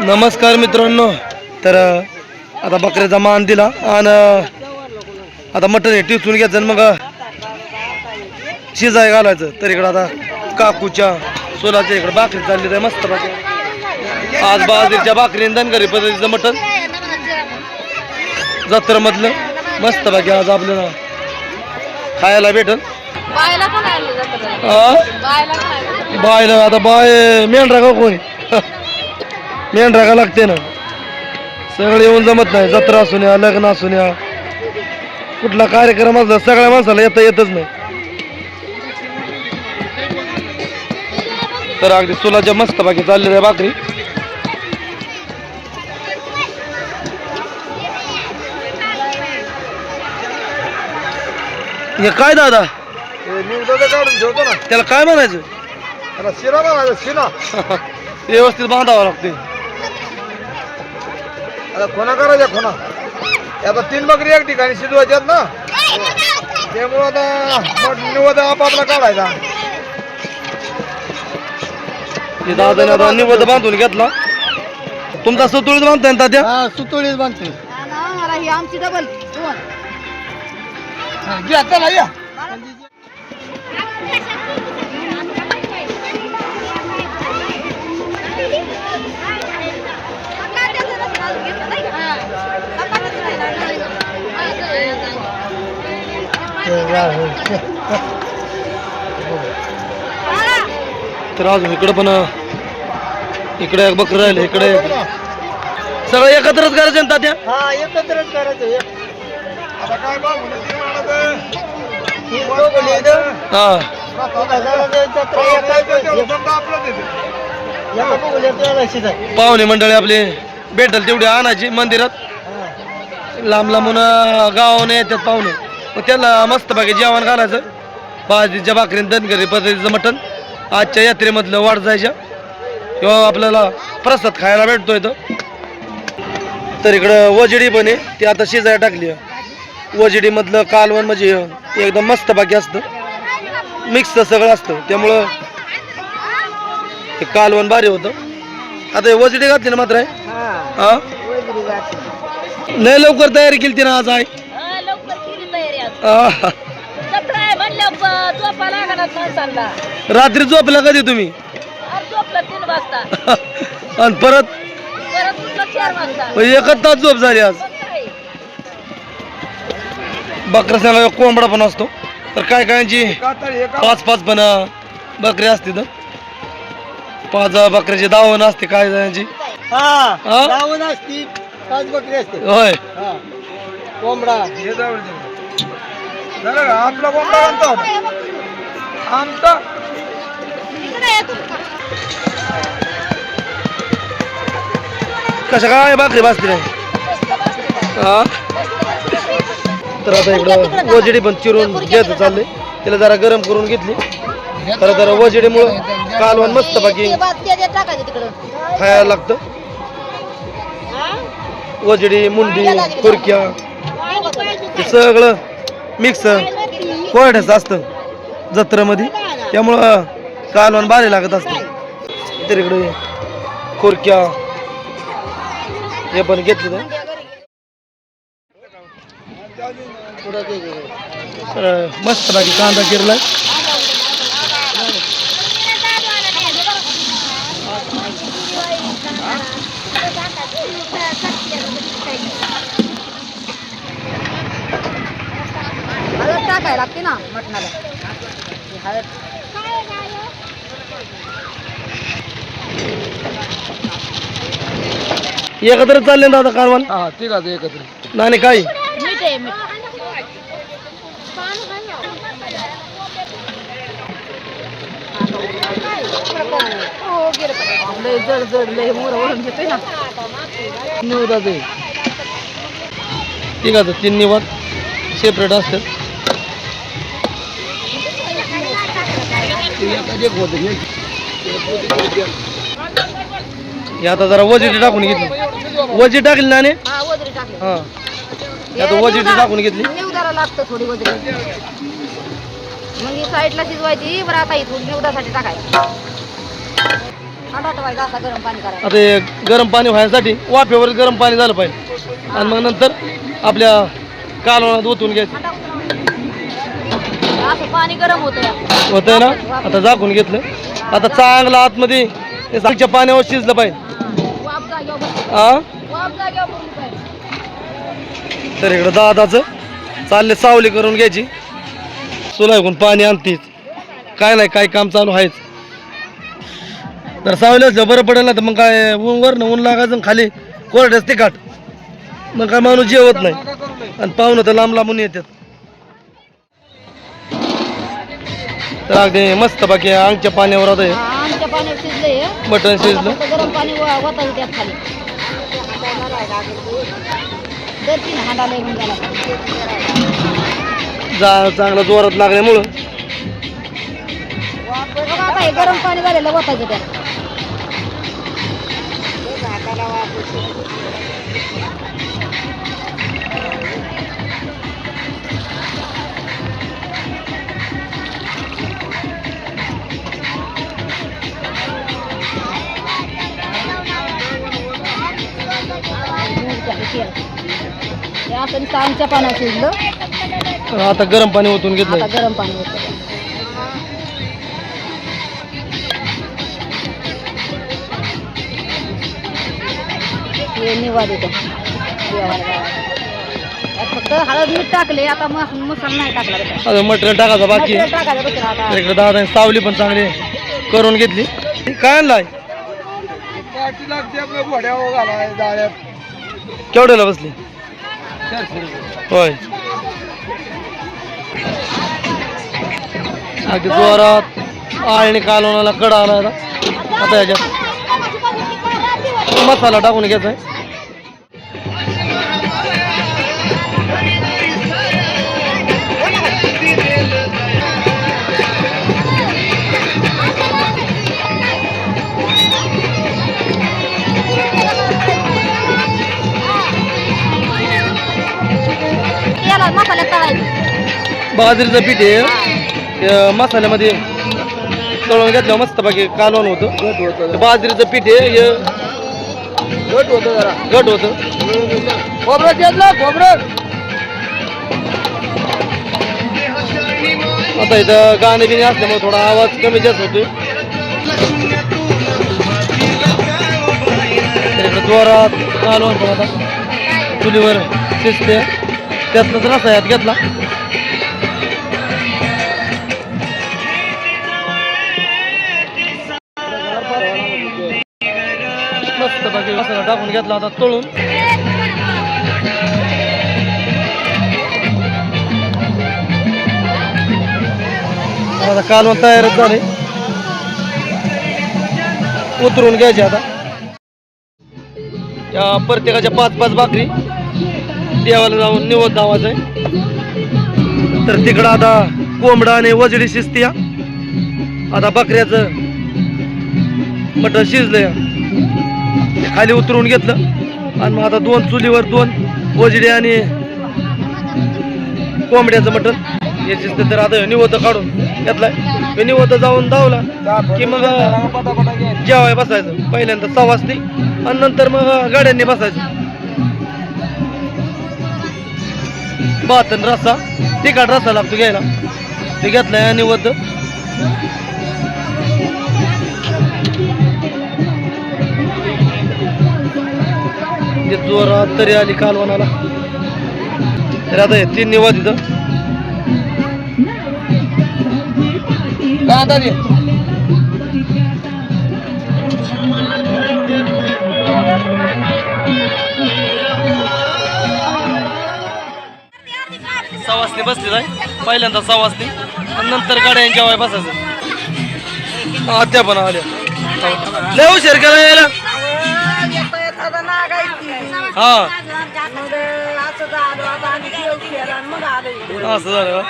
नमस्कार मित्रांनो. तर आता बकऱ्याचा मान दिला आणि आता मटण हे टिचून घ्यायचं आणि मग शिजाय घालायचं. तर इकडं आता काकूच्या सोलाच्या इकडे भाकरी चालली आहे मस्त भाकरी आज बाजरीच्या भाकरी धनगरी पद्धतीचं मटण. जत्रमधलं मस्त बाकी आज आपल्याला खायला भेटल. बायला आता बाय मेंढरा का कोणी? मेंढरा का लागते ना. सगळे येऊन जमत नाही. जत्रा असून या लग्न असून या कुठला कार्यक्रम असला सगळ्या माणसाला येता येतच नाही. तर अगदी चुलाच्या मस्त बाकी चाललेल्या भाकरी. हे काय दादा? काढून ठेवतो ना त्याला काय म्हणायचं? शिरा बघा शिरा. व्यवस्थित बांधावं लागते. आता खोना करायच्या खोना आता तीन बकरी एक ठिकाणी शिजवायच्यात ना. त्यामुळं आता निवड आपापला काढायचा. दादाने आता निवड बांधून घेतला. तुमचा सुतुळीत बांधताय ना तात्या? हा सुतोळीच बांधते ही आमची डबल चला या. तर अजून इकडं पण इकडे एक बकरं राहिले इकडे. सगळं एकत्रच करायचं ना तात्या? हा एकत्रच करायचं. आता काय हा. पाहुणे मंडळी आपले भेटल तेवढे आणायची मंदिरात. लांब लांबून गावाने येतात पाहुणे. मग त्याला मस्त बाकी जेवण घालायचं. बाजरीच्या भाकरीन दनगरी पद्धतीचं मटण. आजच्या यात्रेमधलं वाढ जायच्या. किंवा आपल्याला प्रसाद खायला भेटतो इथं तर इकडं वजडी पण आहे. ती आता शिजायला टाकली आहे. वजडीमधलं कालवण म्हणजे एकदम मस्त बाकी असतं. मिक्स सगळं असतं. त्यामुळं हे कालवण भारी होतं. आता हे वजडी घातली ना मात्र आहे? हा. लय लवकर तयारी केली ना आज आहे जत्रा आहे म्हणल्या ब- झोपा लागणार माणसांना. रात्री झोपला कधी तुम्ही? आज झोपला तीन वाजता. आणि परत? परत उठला चार वाजता. मग एकच तास झोप झाली आज. मग काय? बकरा सांगा कोंबडा पण असतो. तर काय कायांची पाच पाच पण बकरी असते तर पाच बकऱ्याची दावण असते काय जणांची हा? लावून असती पाच बकरी असते. होय. हा. कोंबडा. आपला कोण आणतो आमचा कशा काय भाकरी भाजते हा? तर आता इकडं वजडी पण चिरून घ्यायचं चाललंय तिला जरा गरम करून घेतली. तर जरा वजडीमुळं कालवण मस्त बाकी खायला लागतं. वजडी मुंडी खुरक्या सगळं मिक्स कोरड्याचं असतं जत्रेमध्ये. त्यामुळं कालवण भारी लागत असतं. तर इकडे खुरक्या हे पण घेतलं तर. मस्त बाकी कांदा चिरलाय हळद टाकायला लागते ना मटणाला. हळद. एकत्र चालले ना आता कालवण हा ठीक आहे एकत्र. नाणे काय मीठ आहे मीठ. लय जड जड लय मोर वळून घेतोय ना. निवदाचे ठीक आहे तीन निवाद सेपरेट असतात. हे आता जरा वजिटी टाकून घेतली. वजी टाकली ना हा आता वजिटी टाकून घेतली. लागतं थोडी वजरी. मग ही साईडला शिजवायची बरं आता ही थोडी निवदासाठी टाकायची. हंडात व्हायचं असं गरम पाणी करायचं आता हे गरम पाणी व्हायसाठी वाफेवर गरम पाणी झालं पाहिजे. आणि मग नंतर आपल्या कालवणात ओतून घ्यायचं. असं पाणी गरम होतं. होतंय ना? आता झाकून घेतलं. आता चांगलं आतमध्ये ते सागच्या पाण्यावर शिजलं पाहिजे. वाफ जागेवर बसली. हा वाफ जागेवर बसली पाहिजे. तर इकडं दादाचं चालले सावली करून घ्यायची. सुलायकून पाणी आणतीच काय नाही काय काम चालू आहेच. तर सावली असलं बरं पडेल ना तर मग काय ऊन वरनं ऊन लागायचं आणि खाली कोरड्याच तिखट. मग काय माणूस जेवत नाही. आणि पाहुणं तर लांब लांबून येतात. तर अगदी मस्त बाकी अंगच्या पाण्यावर आता हे. हा, आमच्या पाण्यात शिजलंय हे. मटण आता शिजलं. फक्त गरम पाणी व- वतायचं त्यात खाली. दर तीन हांडा लय होऊन गेला. जा चांगलं जोरात लागल्यामुळं. बघा आता हे गरम पाणी झालेलं त्यात. असं नुसतं आमच्या पाण्यात शिजलं. आता गरम पाणी ओतून आता घेतलं गरम पाणी होतं हे निवाद येतो फक्त हळद मीठ टाकले आता मस मसाला नाही टाकला त्याच्यात. आता मटेरियल टाकायचं बाकी. मटेरियल टाकायचं आता. इकडे दादा सावली पण चांगली करून घेतली. काय आणलाय? लागते आपल्या घोड्यावर घालाय जाळ्यात. केवढ्याला बसली? होय. अगदी जोरात आळणी कालवणाला कडा आला आता. आता याच्यात मसाला टाकून घ्यायचा आहे. तळायचं. बाजरीचं पीठ आहे. ते मसाल्यामध्ये तळून घेतलं मस्त बाकी कालवण होतं. होतं बाजरीचं पीठ आहे हे घट होतं जरा. घट होतं. खोबरं घेतलं खोबरं. आता इथं गाणे बिणे असल्यामुळे थोडा आवाज कमी जास्त इकडं जोरात कालवण पण आता. चुलीवर शिजते त्यातलाच रसा यात घेतला. मस्त बाकी मसाला टाकून घेतला आता तळून. आता कालवण तयारच झाले. उतरून घ्यायचे आता. त्या प्रत्येकाच्या पाच पाच भाकरी. देवाला जाऊन निवद धावायचं आहे तर तिकडं आता कोंबडा आणि वजडी शिजतीया आता बकऱ्याचं मटण शिजलंय ते खाली उतरून घेतलं. आणि मग आता दोन चुलीवर दोन वजडी आणि कोंबड्याचं मटण. हे शिजतं तर आता निवत काढून घेतलाय. निवत जाऊन धावला की मग जेवाय बसायचं. पहिल्यांदा सहा आणि नंतर मग गाड्यांनी बसायचं. आणि रस्सा. तिखट रस्सा लागतो घ्यायला. ते घेतलाय आणि वत जोरात तरी आली कालवणाला तर आता हे तीन निवाद इथं. कांदा दे सवासनी बसली जाय. पहिल्यांदा सवासनी आणि नंतर गाड्या जेवाय बसायचं. आत्या पण आल्या. लय हुशार केला यायला. हा. असं झालं का?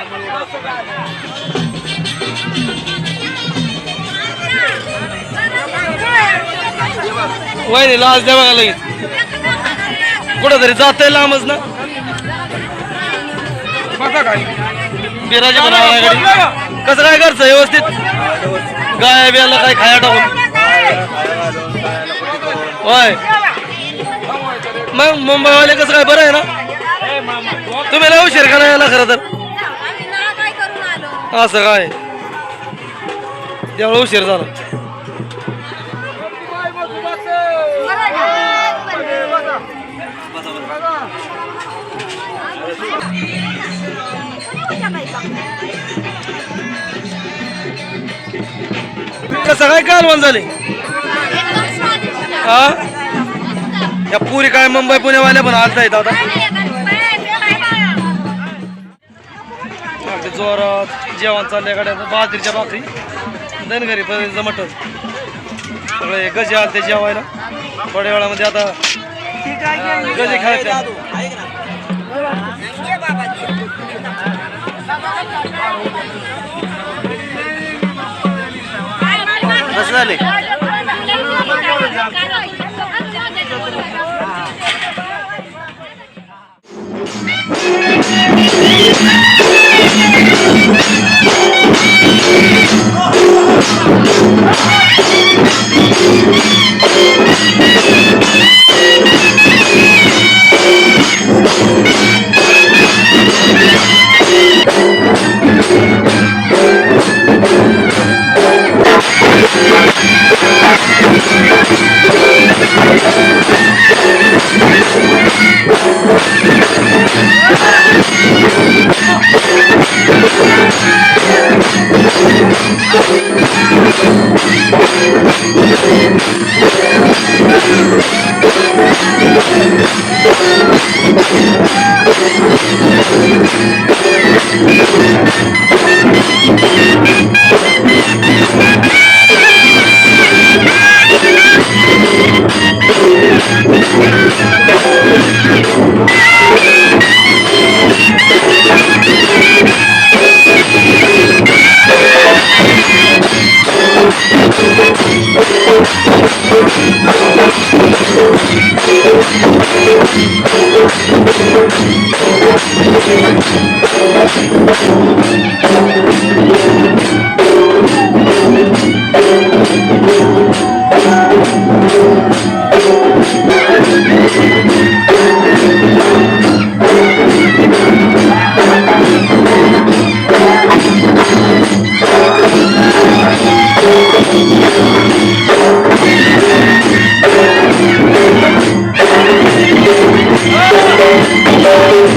वहिनी लाज द्या बघा लगेच. कुठं तरी आहे लांबच ना. बसा बिराजी गाडी कसं काय करचं व्यवस्थित? गाय बियाला काय खाया टाकून? होय. मग मुंबईवाले कसं काय? बरं आहे ना? तुम्ही लय उशीर का नाही आला खरं तर. असं काय? त्यामुळे उशीर झाला. कसं काय कालवण झाले. हा? या पुरी काय मुंबई पुण्यावाल्या पण आलता येत आता अगदी जोरात जेवण चाललंय गाड्या बाजरीच्या भाकरी. धनगरी पर्यंत मटण सगळे गजे आलते जेवायला. थोड्या वेळामध्ये आता गजे खायचे. बस झाले Oh, my Oh!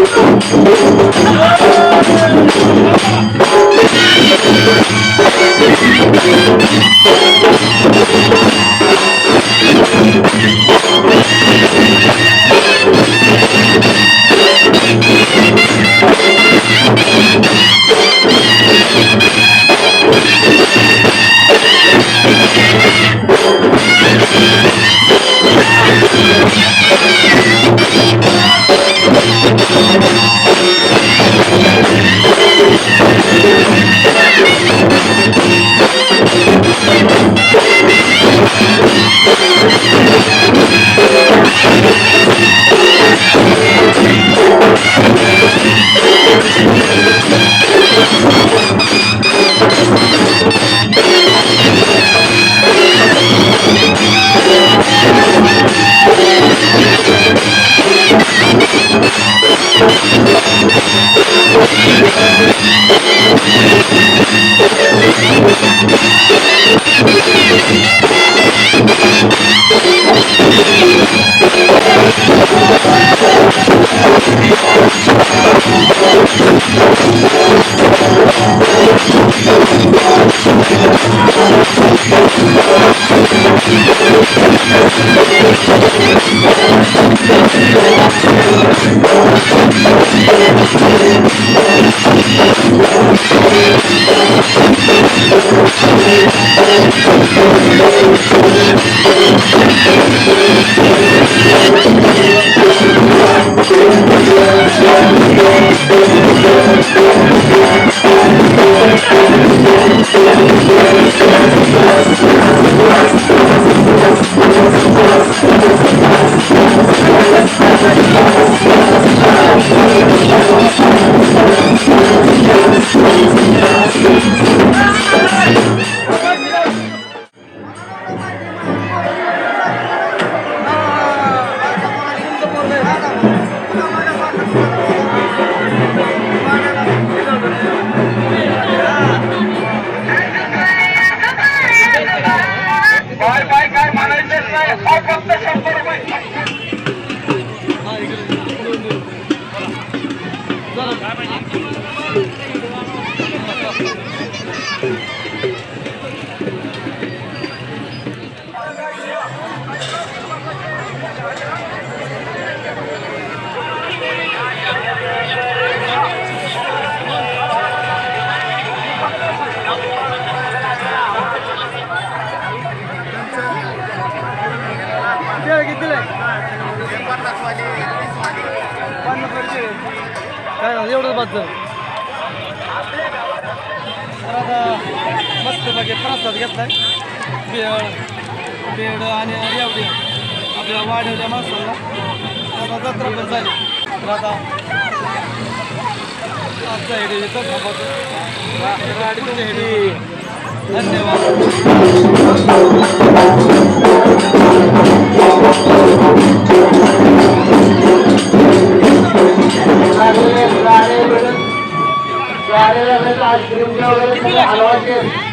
बघा एवढंच बस झालं. तर आता मस्त बाकी प्रसाद घेतलाय बेळ बेड आणि रेवडी आपल्या वाढवल्या माणसाला आता जत्रा पण झाली तर आता आजचा हेडी इथं थांबवतो पुढच्या हेडी आईस्क्रीम